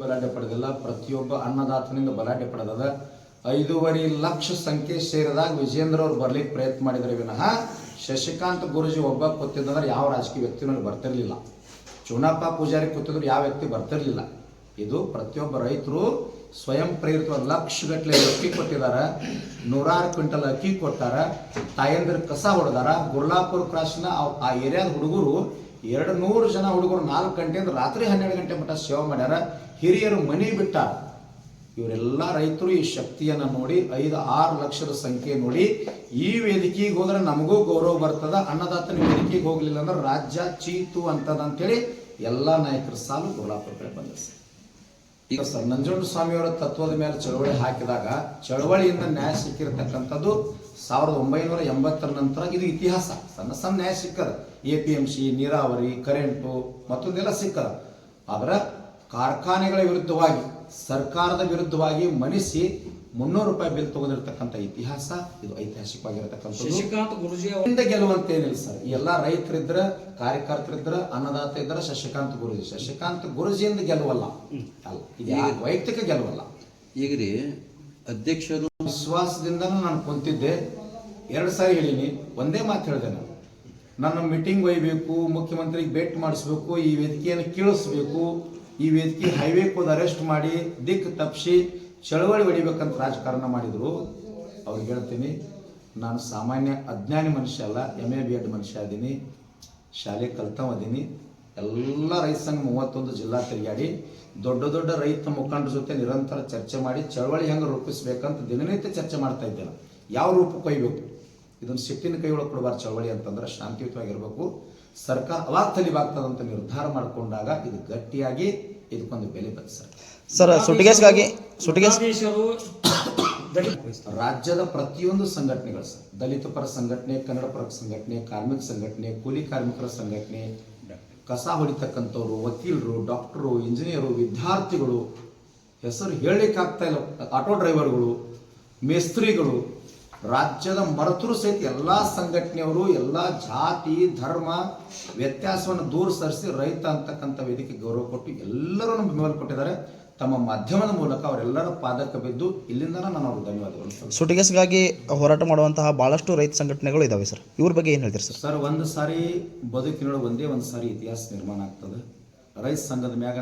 ಬಲಾಢ್ಯ ಪಡೆದಿಲ್ಲ. ಪ್ರತಿಯೊಬ್ಬ ಅನ್ನದಾತನಿಂದ ಬಲಾಢ್ಯ ಪಡೆದದ ಐದೂವರೆ ಲಕ್ಷ ಸಂಖ್ಯೆ ಸೇರಿದಾಗ ವಿಜೇಂದ್ರ ಅವ್ರು ಬರ್ಲಿಕ್ಕೆ ಪ್ರಯತ್ನ ಮಾಡಿದ್ರೆ. ವಿನಃ ಶಶಿಕಾಂತ್ ಗುರುಜಿ ಒಬ್ಬ ಕೂತಿದ್ದಂದ್ರೆ ಯಾವ ರಾಜಕೀಯ ವ್ಯಕ್ತಿನಲ್ಲಿ ಬರ್ತಿರ್ಲಿಲ್ಲ. ಚುನಪ್ಪ ಪೂಜಾರಿ ಕೂತಿದ್ರು. ಯಾವ ವ್ಯಕ್ತಿ ಬರ್ತಿರ್ಲಿಲ್ಲ. ಇದು ಪ್ರತಿಯೊಬ್ಬ ರೈತರು ಸ್ವಯಂ ಪ್ರೇರಿತ ಲಕ್ಷಗಟ್ಟಲೆ ಅಕ್ಕಿ ಕೊಟ್ಟಿದಾರ. ನೂರಾರು ಕ್ವಿಂಟಲ್ ಅಕ್ಕಿ ಕೊಟ್ಟಾರ. ತಾಯಂದ್ರ ಕಸ ಹೊಡೆದಾರ. ಗುರ್ಲಾಪುರ ಕ್ರಾಸ್ನ ಆ- ಆ ಏರಿಯಾದ ಹುಡುಗರು ಎರಡು ನೂರು ಜನ ಹುಡುಗರು ನಾಲ್ಕು ಗಂಟೆಯಿಂದ ರಾತ್ರಿ ಹನ್ನೆರಡು ಗಂಟೆ ಮಟ್ಟ ಸೇವೆ ಮಾಡ್ಯಾರ ಹಿರಿಯರು ಮನೆ ಬಿಟ್ಟ ಇವರೆಲ್ಲ ರೈತರು ಈ ಶಕ್ತಿಯನ್ನ ನೋಡಿ, ಐದು ಆರು ಲಕ್ಷದ ಸಂಖ್ಯೆ ನೋಡಿ, ಈ ವೇದಿಕೆಗೆ ಹೋದ್ರೆ ನಮಗೂ ಗೌರವ ಬರ್ತದ ಅನ್ನದಾತನ ವೇದಿಕೆಗೆ ಹೋಗ್ಲಿಲ್ಲ ಅಂದ್ರೆ ರಾಜ್ಯ ಚೀತು ಅಂತದ ಅಂತೇಳಿ ಎಲ್ಲಾ ನಾಯಕರ ಸಾಲು ಗೋಲಾಪುರ ಕಡೆ ಬಂದ. ಈಗ ಸರ್ ನಂಜುಂಡ ಸ್ವಾಮಿಯವರ ತತ್ವದ ಮೇಲೆ ಚಳವಳಿ ಹಾಕಿದಾಗ, ಚಳವಳಿಯಿಂದ ನ್ಯಾಯ ಸಿಕ್ಕಿರತಕ್ಕಂಥದ್ದು ಸಾವಿರದ ಒಂಬೈನೂರ ಎಂಬತ್ತರ ನಂತರ ಇದು ಇತಿಹಾಸ. ಸಣ್ಣ ಸಣ್ಣ ನ್ಯಾಯ ಸಿಕ್ಕದ. ಎ ಪಿ ಎಂ ಸಿ ನೀರಾವರಿ ಕರೆಂಟು ಮತ್ತೊಂದೆಲ್ಲ ಸಿಕ್ಕದ. ಆದರೆ ಕಾರ್ಖಾನೆಗಳ ವಿರುದ್ಧವಾಗಿ ಸರ್ಕಾರದ ವಿರುದ್ಧವಾಗಿ ಮನಿಸಿ ಮುನ್ನೂರು ರೂಪಾಯಿ ಬಿಲ್ ತಗೊಂಡಿರ್ತಕ್ಕಂಥ ಇತಿಹಾಸ ಇದು ಐತಿಹಾಸಿಕವಾಗಿರತಕ್ಕಂಥ ಶಶಿಕಾಂತ್ ಗುರುಜಿ ಅವರಿಂದ ಗೆಲ್ಲುವಂತೇನಿಲ್ಲ ಸರ್. ಎಲ್ಲ ಎಲ್ಲಾ ರೈತರಿದ್ರ ಕಾರ್ಯಕರ್ತರಿದ್ರ ಅನ್ನದಾತ ಇದ್ರ ಶಶಿಕಾಂತ್ ಗುರುಜಿ. ಶಶಿಕಾಂತ್ ಗುರುಜಿಯಿಂದ ಗೆಲುವಲ್ಲ ಅಲ್ಲ ಇದು ವೈಯಕ್ತಿಕ ಗೆಲುವಲ್ಲ ಈಗ ರೀ ಅಧ್ಯಕ್ಷರು ವಿಶ್ವಾಸದಿಂದ ನಾನು ಕುಂತಿದ್ದೆ. ಎರಡು ಸಾರಿ ಹೇಳೀನಿ. ಒಂದೇ ಮಾತು ಹೇಳಿದೆ ನಾನು. ನನ್ನ ಮೀಟಿಂಗ್ ಒಯ್ಬೇಕು, ಮುಖ್ಯಮಂತ್ರಿಗೆ ಭೇಟಿ ಮಾಡಿಸ್ಬೇಕು, ಈ ವೇದಿಕೆಯನ್ನು ಕೀಳಿಸ್ಬೇಕು. ಈ ವೇದಿಕೆ ಹೈವೇ ಹೋದ ಅರೆಸ್ಟ್ ಮಾಡಿ, ದಿಕ್ಕು ತಪ್ಪಿಸಿ, ಚಳವಳಿ ಹೊಡಿಬೇಕಂತ ರಾಜಕಾರಣ ಮಾಡಿದ್ರು. ಅವ್ರಿಗೆ ಹೇಳ್ತೀನಿ, ನಾನು ಸಾಮಾನ್ಯ ಅಜ್ಞಾನಿ ಮನುಷ್ಯ ಅಲ್ಲ ಎಂ ಎ ಬಿ ಎಡ್ ಮನುಷ್ಯ ಅದೀನಿ. ಶಾಲೆ ಕಲ್ತವ ಅದೀನಿ. ಎಲ್ಲ ರೈತ ಸಂಘ ಮೂವತ್ತೊಂದು ಜಿಲ್ಲಾ ತಿರುಗಾಡಿ ದೊಡ್ಡ ದೊಡ್ಡ ರೈತ ಮುಖಂಡರ ಜೊತೆ ನಿರಂತರ ಚರ್ಚೆ ಮಾಡಿ ಚಳವಳಿ ಹೆಂಗೆ ರೂಪಿಸ್ಬೇಕಂತ ದಿನನಿತ್ಯ ಚರ್ಚೆ ಮಾಡ್ತಾ ಇದ್ದೇನೆ. ಯಾವ ರೂಪ ಕೊಯ್ಬೇಕು ಇದನ್ನು ಸಿಟ್ಟಿನ ಕೈ ಒಳಗೆ ಕೊಡಬಾರ್ದು ಚಳವಳಿ ಅಂತಂದ್ರೆ ಶಾಂತಿಯುತವಾಗಿರ್ಬೇಕು. ಸರ್ಕಾರ ಅವಾಗ ತಲಿಬಾಗ್ತದಂತ ನಿರ್ಧಾರ ಮಾಡಿಕೊಂಡಾಗ ಇದು ಗಟ್ಟಿಯಾಗಿ ಇದಕ್ಕೊಂದು ಬೆಲೆ ಬಂತು ಸರ್. ಸರ್ ಸುಟಿಗೆಸ್ಗಾಗಿ ಸುಟಿಗೇಸ್ ರಾಜ್ಯದ ಪ್ರತಿಯೊಂದು ಸಂಘಟನೆಗಳು ಸರ್. ದಲಿತ ಪರ ಸಂಘಟನೆ ಕನ್ನಡ ಪರ ಸಂಘಟನೆ ಕಾರ್ಮಿಕ ಸಂಘಟನೆ ಕೂಲಿ ಕಾರ್ಮಿಕರ ಸಂಘಟನೆ ಕಸ ಹೊಡಿತಕ್ಕಂಥವ್ರು, ವಕೀಲರು, ಡಾಕ್ಟ್ರು, ಇಂಜಿನಿಯರು, ವಿದ್ಯಾರ್ಥಿಗಳು, ಹೆಸರು ಹೇಳಲಿಕ್ಕಾಗ್ತಾ ಇಲ್ಲ. ಆಟೋ ಡ್ರೈವರ್ಗಳು, ಮೇಸ್ತ್ರಿಗಳು, ರಾಜ್ಯದ ಮರತರು ಸಹಿತ ಎಲ್ಲ ಸಂಘಟನೆಯವರು, ಎಲ್ಲ ಜಾತಿ, ಧರ್ಮ, ವ್ಯತ್ಯಾಸವನ್ನು ದೂರ ಸರಿಸಿ ರೈತ ಅಂತಕ್ಕಂಥ ವೇದಿಕೆ ಗೌರವ ಕೊಟ್ಟು ಎಲ್ಲರನ್ನು ಬೆಂಬಲ ಕೊಟ್ಟಿದ್ದಾರೆ. ತಮ್ಮ ಮಾಧ್ಯಮದ ಮೂಲಕ ಅವರೆಲ್ಲರ ಪಾದಕ್ಕೆ ಬಿದ್ದು ಇಲ್ಲಿಂದ ನಾನು ಅವ್ರಿಗೆ ಧನ್ಯವಾದಗಳು ಸುಟಿಗೆಸ್ಗಾಗಿ ಹೋರಾಟ ಮಾಡುವಂತಹ ಬಹಳಷ್ಟು ರೈತ ಸಂಘಟನೆಗಳು ಇದಾವೆ ಸರ್. ಇವ್ರ ಬಗ್ಗೆ ಏನು ಹೇಳ್ತೀರಿ ಸರ್? ಸರ್ ಒಂದು ಸಾರಿ ಬದುಕಿನೊಳಗೆ ಒಂದೇ ಒಂದು ಸಾರಿ ಇತಿಹಾಸ ನಿರ್ಮಾಣ ಆಗ್ತದೆ. ರೈತ ಸಂಘದ ಮ್ಯಾಗ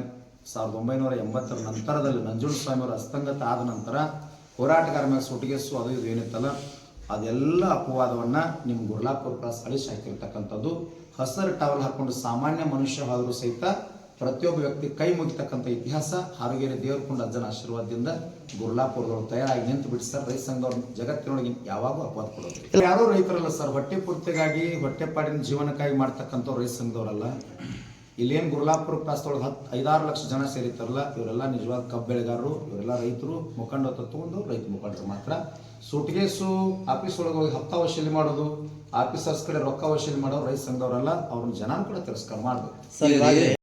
ಸಾವಿರದ ಒಂಬೈನೂರ ಎಂಬತ್ತರ ನಂತರದಲ್ಲಿ ನಂಜುಂಡ ಸ್ವಾಮಿಯವರ ಅಸ್ತಂಗತ ಆದ ನಂತರ ಹೋರಾಟಗಾರ ಮ್ಯಾಗ ಸುಟಿಗೆಸು ಅದು ಇದು ಏನಿತ್ತಲ್ಲ ಅದೆಲ್ಲ ಅಪವಾದವನ್ನ ನಿಮ್ಮ ಗುರ್ಲಾಪುರ ಕ್ರಾಸ್ ಅಳಿಸಿ ಹಾಕಿರ್ತಕ್ಕಂಥದ್ದು. ಹಸರು ಟವಲ್ ಹಾಕೊಂಡು ಸಾಮಾನ್ಯ ಮನುಷ್ಯ ಆದರೂ ಸಹಿತ ಪ್ರತಿಯೊಬ್ಬ ವ್ಯಕ್ತಿ ಕೈ ಮುಗಿತಕ್ಕಂಥ ಇತಿಹಾಸ ಹಾರುಗೇರಿ ದೇವರಕೊಂಡ ಅಜ್ಜನ ಆಶೀರ್ವಾದದಿಂದ ಗುರ್ಲಾಪುರದವ್ರು ತಯಾರಾಗಿ ನಿಂತು ಬಿಟ್ಟು ಸರ್ ರೈತ ಸಂಘದವ್ರು ಜಗತ್ತಿನೊಳಗೆ ಯಾವಾಗೂ ಅಪವಾದ ಕೊಡೋದು ಯಾರು ರೈತರಲ್ಲ ಸರ್ ಹೊಟ್ಟೆ ಪೂರ್ತಿಗಾಗಿ ಹೊಟ್ಟೆಪಾಡಿನ ಜೀವನಕ್ಕಾಗಿ ಮಾಡ್ತಕ್ಕಂಥವ್ರು ರೈತ ಸಂಘದವರಲ್ಲ. ಇಲ್ಲೇನು ಗುರ್ಲಾಪುರ ಕ್ರಾಸ್ದೊಳಗೆ ಹತ್ತು ಐದಾರು ಲಕ್ಷ ಜನ ಸೇರಿತಾರಲ್ಲ ಇವರೆಲ್ಲ ನಿಜವಾದ ಕಬ್ಬು ಬೆಳೆಗಾರರು ಇವರೆಲ್ಲ ರೈತರು ಮುಖಂಡ ತಗೊಂಡು ರೈತ ಮುಖಂಡರು ಮಾತ್ರ. ಸೂಟ್ಗೇಸು ಆಫೀಸ್ ಒಳಗೆ ಹೋಗಿ ಹತ್ತ ವಸೂಲಿ ಮಾಡೋದು ಆಫೀಸರ್ಸ್ ಕಡೆ ರೊಕ್ಕ ವಸೂಲಿ ಮಾಡೋ ರೈತ ಸಂಘದವರಲ್ಲ ಅವ್ರನ್ನ ಜನ ಕೂಡ ತಿರಸ್ಕಾರ ಮಾಡಬೇಕು. ಸರ್ ಇವಾಗ